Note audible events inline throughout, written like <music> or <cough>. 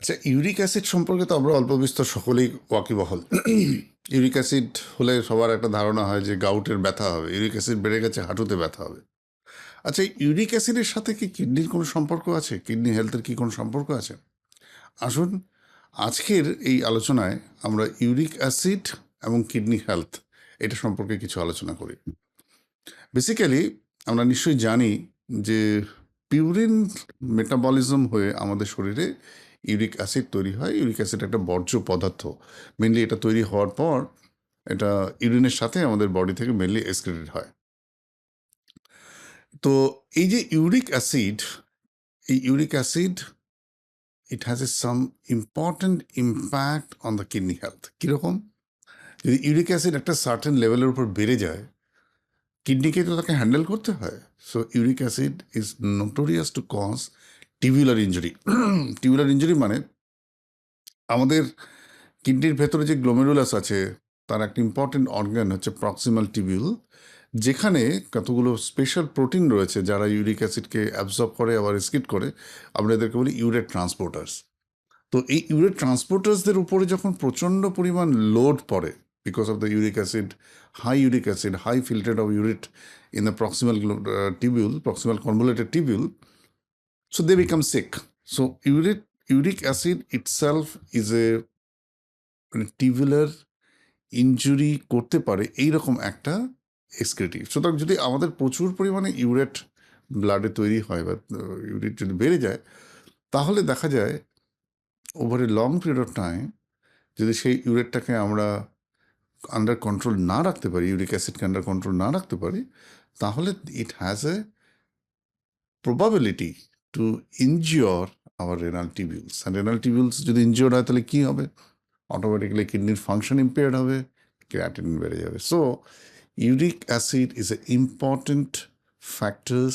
আচ্ছা uric acid সম্পর্কে তো আমরা অল্প বিস্তর সকলেই ওয়াকিবহল। ইউরিক অ্যাসিড হলে সবার একটা ধারণা হয় যে গাউটের ব্যথা হবে। ইউরিক অ্যাসিড বেড়ে গেছে, হাঁটুতে ব্যথা হবে। আচ্ছা ইউরিক অ্যাসিডের সাথে কি কিডনির কোনো সম্পর্ক আছে? কিডনি হেলথের কি কোনো সম্পর্ক আছে? আসুন, আজকের এই আলোচনায় আমরা ইউরিক অ্যাসিড এবং কিডনি হেলথ এটা সম্পর্কে কিছু আলোচনা করি। বেসিক্যালি আমরা নিশ্চয়ই জানি যে পিউরিন মেটাবলিজম হয়ে আমাদের শরীরে ইউরিক অ্যাসিড তৈরি হয়। ইউরিক অ্যাসিড একটা বর্জ্য পদার্থ। মেনলি এটা তৈরি হওয়ার পর এটা ইউরিনের সাথে আমাদের বডি থেকে মেনলি এক্সক্রিটেড হয়। তো এই যে ইউরিক অ্যাসিড, এই uric acid it has a some important impact on the kidney health কীরকম? যদি ইউরিক অ্যাসিড একটা সার্টেন লেভেলের উপর বেড়ে যায় কিডনিকে তো তাকে হ্যান্ডেল করতে হয়। So uric acid is notorious to cause tubular injury tubular injury মানে আমাদের কিডনির ভেতরে যে গ্লোমেরুলাস আছে, তার একটা ইম্পর্টেন্ট অর্গান হচ্ছে প্রক্সিমাল টিবিউল যেখানে কতগুলো স্পেশাল প্রোটিন রয়েছে যারা ইউরিক অ্যাসিডকে অ্যাবজর্ব করে, আবার স্কিট করে। আমরা এদেরকে বলি ইউরেট ট্রান্সপোর্টার্স তো এই ইউরেট ট্রান্সপোর্টার্সদের উপরে যখন প্রচণ্ড পরিমাণ লোড পড়ে because of the uric acid high uric acid high filtered of urate in the proximal tubule proximal convoluted tubule so, they become sick. So, uric uric acid itself is a মানে টিবুলার injury করতে পারে এইরকম একটা এক্সক্রেটিভ সুতরাং যদি আমাদের প্রচুর পরিমাণে ইউরেট ব্লাডে তৈরি হয় বা ইউরিট যদি বেড়ে যায়, তাহলে দেখা যায় over long period of time যদি সেই ইউরেটটাকে আমরা আন্ডার কন্ট্রোল না রাখতে পারি ইউরিক অ্যাসিডকে আন্ডার কন্ট্রোল না রাখতে পারি, তাহলে it has a probability to injure our renal tubules R renal tubules যদি ইনজিওর হয়, তাহলে কী হবে? অটোমেটিক্যালি কিডনির ফাংশন ইম্পেয়ার্ড হবে ক্রিয়াটিন বেড়ে যাবে। So uric acid is a important factors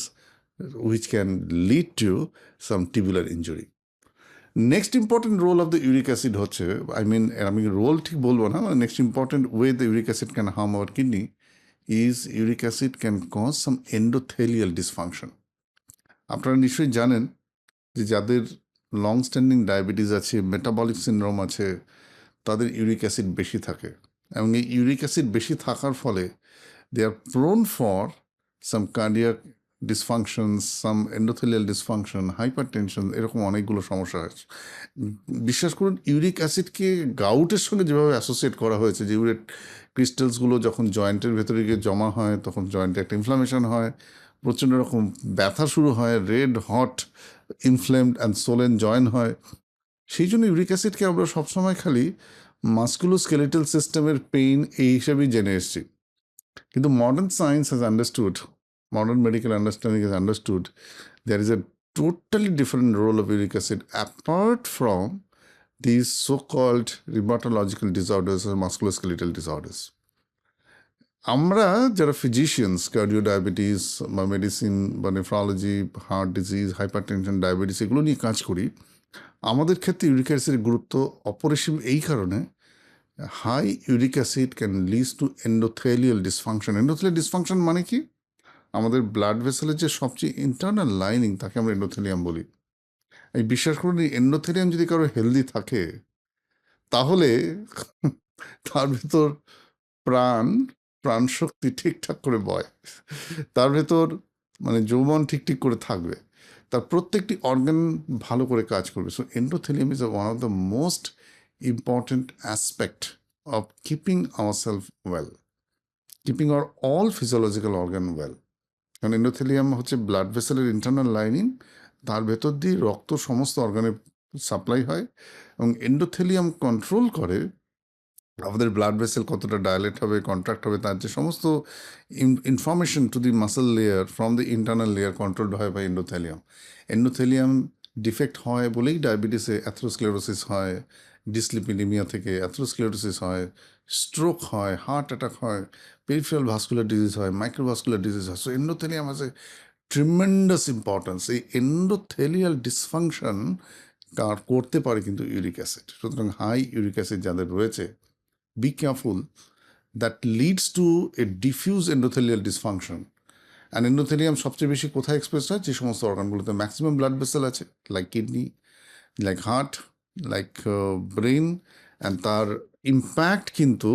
which can lead to some tubular injury next important role of the uric acid হচ্ছে I mean আমি রোল ঠিক বলব না next important way the uric acid can harm our kidney is uric acid can cause some endothelial dysfunction আপনারা নিশ্চয়ই জানেন যে যাদের লং স্ট্যান্ডিং ডায়াবেটিস আছে মেটাবলিক সিনড্রোম আছে, তাদের ইউরিক অ্যাসিড বেশি থাকে। এবং এই ইউরিক অ্যাসিড বেশি থাকার ফলে they are prone for some cardiac dysfunction some endothelial dysfunction hypertension এরকম অনেকগুলো সমস্যা আছে। বিশ্বাস করুন ইউরিক অ্যাসিডকে গাউটের সঙ্গে যেভাবে অ্যাসোসিয়েট করা হয়েছে, যে ইউরিক ক্রিস্টালসগুলো যখন জয়েন্টের ভেতরে গিয়ে জমা হয়, তখন জয়েন্টে একটা ইনফ্লামেশন হয় প্রচণ্ড রকম ব্যথা শুরু হয় red hot inflamed and swollen joint হয়। সেই জন্য ইউরিক অ্যাসিডকে আমরা সবসময় খালি মাস্কুলো স্কেলেটাল সিস্টেমের পেইন এই হিসাবেই জেনে এসেছি। কিন্তু modern science has understood modern medical understanding has understood there is a totally different role of uric acid apart from this so called rheumatological disorders musculoskeletal disorders আমরা যারা ফিজিশিয়ানস কার্ডিও ডায়াবেটিস বা medicine বা nephrology heart disease hypertension diabetes এগুলো নিয়ে কাজ করি, আমাদের ক্ষেত্রে ইউরিক অ্যাসিডের গুরুত্ব অপরিসীম এই কারণে high uric acid can leads to endothelial dysfunction endothelial dysfunction মানে কি? আমাদের ব্লাড ভেসেলের যে সবচেয়ে ইন্টারনাল লাইনিং তাকে আমরা এন্ডোথেলিয়াম বলি। এই বিশ্বাস করুন এন্ডোথেলিয়াম যদি কারও হেলদি থাকে, তাহলে তার ভেতর প্রাণ প্রাণশক্তি ঠিকঠাক করে বয়, তার ভেতর মানে যৌবন ঠিক ঠিক করে থাকবে, তার প্রত্যেকটি অর্গান ভালো করে কাজ করবে। So endothelium is one of the most important aspect of keeping our self well keeping our all physiological organ well কারণ এন্ডোথেলিয়াম হচ্ছে ব্লাড ভেসেলের ইন্টারনাল লাইনিং তার ভেতর দিয়ে রক্ত সমস্ত অর্গানে সাপ্লাই হয় এবং এন্ডোথেলিয়াম কন্ট্রোল করে আমাদের ব্লাড ভেসেল কতটা ডায়ালেট হবে কন্ট্রাক্ট হবে, তার যে সমস্ত information to the muscle layer from the internal layer controlled হয় বাই এন্ডোথেলিয়াম এন্ডোথেলিয়াম ডিফেক্ট হয় বলেই ডায়াবেটিসে অ্যাথ্রোস্ক্লেরোসিস হয় ডিসলিপিডিমিয়া থেকে অ্যাথ্রোস্ক্লেরোসিস হয় স্ট্রোক হয় হার্ট অ্যাটাক হয় পেরিফেরাল ভাস্কুলার ডিজিজ হয় মাইক্রোভাস্কুলার ডিজিজ হয়। সো এন্ডোথেলিয়াম আছে ট্রিমেন্ডাস ইম্পর্টেন্স এই এন্ডোথেলিয়াল ডিসফাংশন কার করতে পারে কিন্তু ইউরিক অ্যাসিড সুতরাং হাই ইউরিক অ্যাসিড যাদের রয়েছে be careful that leads to a diffuse endothelial dysfunction. And endothelium সবচেয়ে বেশি কোথায় এক্সপ্রেস হয়? যে সমস্ত অর্গানগুলোতে ম্যাক্সিমাম ব্লাড ভেসেল আছে like kidney like heart like brain and তার ইম্প্যাক্ট কিন্তু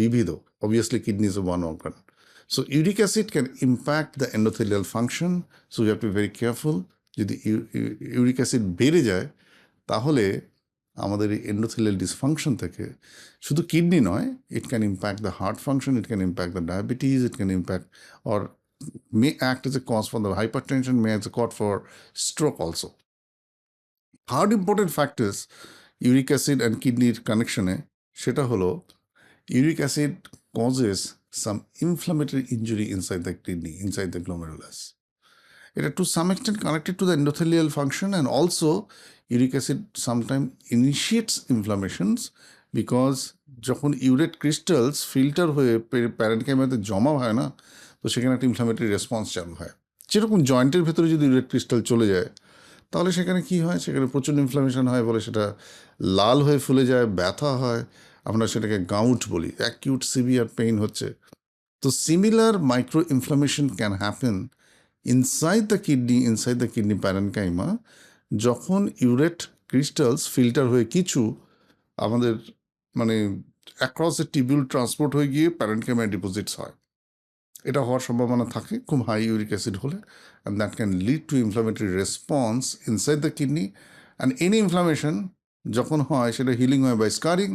বিবিধ। Obviously kidney is one organ so uric acid can impact the endothelial function so you have to very careful যদি uric acid বেড়ে যায়, তাহলে আমাদের এই এন্ডোথেলিয়াল ডিসফাংশন থেকে শুধু কিডনি নয় it can impact the heart function it can impact the diabetes it can impact or may act is a cause for the hypertension may as a cause for stroke also hard important factors uric acid and কিডনির কানেকশনে সেটা হলো uric acid causes some inflammatory injury inside the kidney inside the glomerulus এটা to some extent connected to the endothelial function and also uric acid sometimes initiates inflammations because যখন urate crystals filter হয়ে প্যারেন্টকাইমাতে জমা হয় না, তো সেখানে একটা ইনফ্লামেটরি রেসপন্স চালু হয়। যেরকম জয়েন্টের ভেতরে যদি ইউরেট ক্রিস্টাল চলে যায়, তাহলে সেখানে কি হয়? সেখানে প্রচুর ইনফ্লামেশন হয় বলে সেটা লাল হয়ে ফুলে যায়, ব্যথা হয়। আমরা সেটাকে গাউট বলি অ্যাকিউট সিভিয়ার পেইন হচ্ছে। তো similar micro inflammation can happen inside the kidney inside the kidney parenchyma যখন ইউরেট ক্রিস্টালস ফিল্টার হয়ে কিছু আমাদের মানে অ্যাক্রস দ্য টিবিউল ট্রান্সপোর্ট হয়ে গিয়ে প্যারেন্টকাইমায় ডিপোজিটস হয়। এটা হওয়ার সম্ভাবনা থাকে, খুব হাই ইউরিক অ্যাসিড হলে and that can lead to inflammatory response inside the kidney and any inflammation যখন হয় সেটা হিলিং হয় by scarring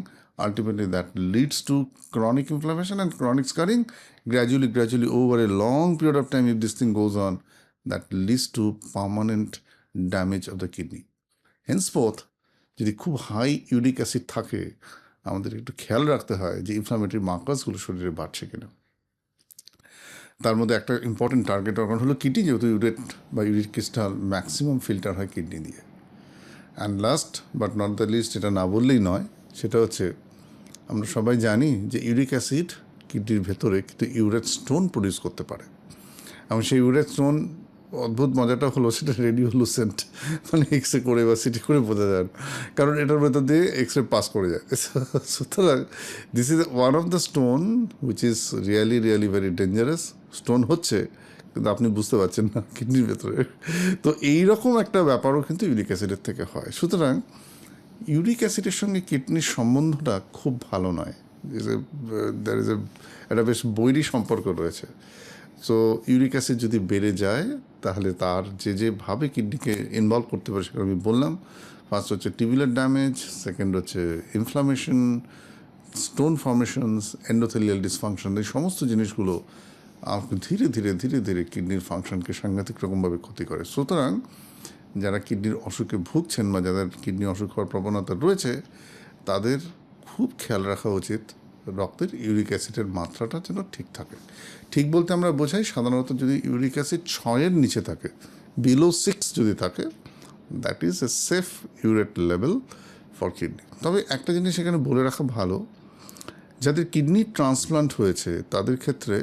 ultimately that leads to chronic inflammation and chronic scarring, gradually gradually over a long period of time, if this thing goes on, that leads to permanent damage of the kidney. Henceforth, যদি খুব high uric acid থাকে, আমাদের একটু খেয়াল রাখতে হয় যে inflammatory মার্কাসগুলো শরীরে বাড়ছে কিনা। তার মধ্যে একটা ইম্পর্টেন্ট টার্গেট অর্গান হলো কিডনি যেহেতু ইউরেট বা ইউরিক ক্রিস্টাল ম্যাক্সিমাম ফিল্টার হয় কিডনি দিয়ে। And last but not the least এটা না বললেই নয়, সেটা হচ্ছে আমরা সবাই জানি যে ইউরিক অ্যাসিড কিডনির ভেতরে কিন্তু ইউরেট স্টোন প্রডিউস করতে পারে। এবং সেই ইউরেট স্টোন অদ্ভুত মজাটা হলো সেটা রেডিওলুসেন্ট মানে এক্স রে করে বা সিটি করে বোঝা যায় না। কারণ এটার ভেতর দিয়ে এক্স রে পাস করে যায়। <laughs> সুতরাং this is one of the stone which is really really very dangerous stone হচ্ছে, কিন্তু আপনি বুঝতে পারছেন না কিডনির ভেতরে। তো এই রকম একটা ব্যাপারও কিন্তু ইউরিক অ্যাসিডের থেকে হয়। সুতরাং ইউরিক অ্যাসিডের সঙ্গে কিডনির সম্বন্ধটা খুব ভালো নয়। দ্যার ইজ এ একটা বেশ বৈরী সম্পর্ক রয়েছে। সো ইউরিক অ্যাসিড যদি বেড়ে যায়, তাহলে তার যে যেভাবে কিডনিকে ইনভলভ করতে পারে, সেটা আমি বললাম। ফার্স্ট হচ্ছে টিবিউলার ড্যামেজ সেকেন্ড হচ্ছে inflammation stone formations endothelial dysfunction এই সমস্ত জিনিসগুলো ধীরে ধীরে ধীরে ধীরে কিডনির ফাংশনকে সাংঘাতিক রকমভাবে ক্ষতি করে। সুতরাং, যারা কিডনির অসুখে ভুগছেন বা যাদের কিডনি অসুখ হওয়ার প্রবণতা রয়েছে, তাদের খুব খেয়াল রাখা উচিত রক্তের ইউরিক অ্যাসিডের মাত্রাটা যেন ঠিক থাকে। ঠিক বলতে আমরা বোঝাই সাধারণত যদি ইউরিক অ্যাসিড ছয়ের নিচে থাকে বিলো সিক্স যদি থাকে that is a safe urate level for kidney তবে একটা জিনিস এখানে বলে রাখা ভালো, যাদের কিডনি ট্রান্সপ্লান্ট হয়েছে, তাদের ক্ষেত্রে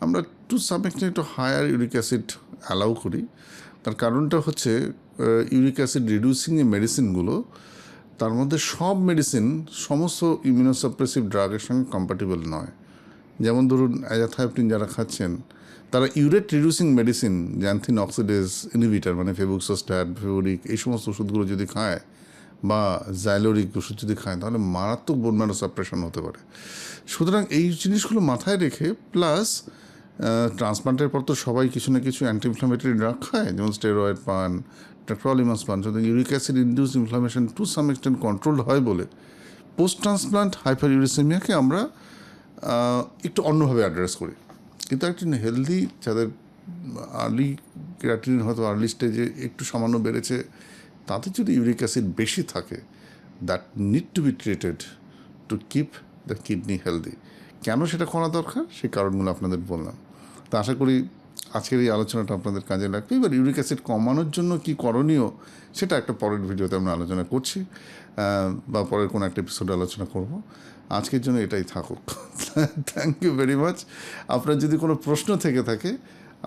আমরা টু সাম একটু হায়ার ইউরিক অ্যাসিড অ্যালাউ করি। তার কারণটা হচ্ছে ইউরিক অ্যাসিড রিডিউসিং যে মেডিসিনগুলো তার মধ্যে সব মেডিসিন সমস্ত ইমিউনোসাপ্রেসিভ ড্রাগের সঙ্গে কম্প্যাটেবল নয়। যেমন ধরুন অ্যাজাথাইপটিন যারা খাচ্ছেন, তারা urate reducing medicine xanthine oxidase inhibitor মানে ফেবুক্সোস্ট্যাট ফেবরিক এই সমস্ত ওষুধগুলো যদি খায় বা জাইলোরিক ওষুধ যদি খায়, তাহলে মারাত্মক বোন সাপ্রেশন হতে পারে। সুতরাং এই জিনিসগুলো মাথায় রেখে প্লাস ট্রান্সপ্লান্টের পর তো সবাই কিছু না কিছু অ্যান্টি ইনফ্লামেটরি ড্রাগ খায়, যেমন স্টেরয়েড পান ট্রাক্রলিমাস পান সুতরাং uric acid induce inflammation to some extent control হয় বলে পোস্ট ট্রান্সপ্লান্ট হাইপার ইউরিসেমিয়াকে আমরা একটু অন্যভাবে অ্যাড্রেস করি। কিন্তু একটি হেলদি যাদের আর্লি ক্রিয়াটিন হয়তো আর্লি স্টেজে একটু সামান্য বেড়েছে, তাতে যদি ইউরিক অ্যাসিড বেশি থাকে that need to be treated to keep the kidney healthy কেন সেটা করা দরকার? সেই কারণগুলো আপনাদের বললাম। তা আশা করি আজকের এই আলোচনাটা আপনাদের কাজে লাগবে। এবার ইউরিক অ্যাসিড কমানোর জন্য কি করণীয়, সেটা একটা পরের ভিডিওতে আমরা আলোচনা করছি বা পরের কোনো একটা এপিসোডে আলোচনা করব। আজকের জন্য এটাই থাকুক। থ্যাংক ইউ ভেরি মাচ আপনার যদি কোনো প্রশ্ন থেকে থাকে,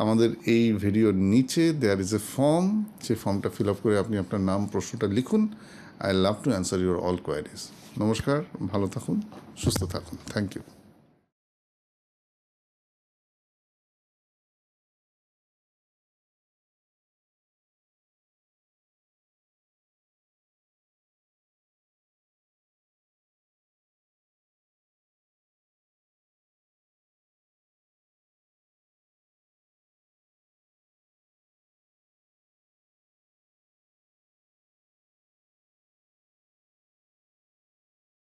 আমাদের এই ভিডিওর নিচে দেয়ার ইজ এ ফর্ম সেই ফর্মটা ফিল আপ করে আপনি আপনার নাম, প্রশ্নটা লিখুন। I love to answer your all queries নমস্কার, ভালো থাকুন, সুস্থ থাকুন। Thank you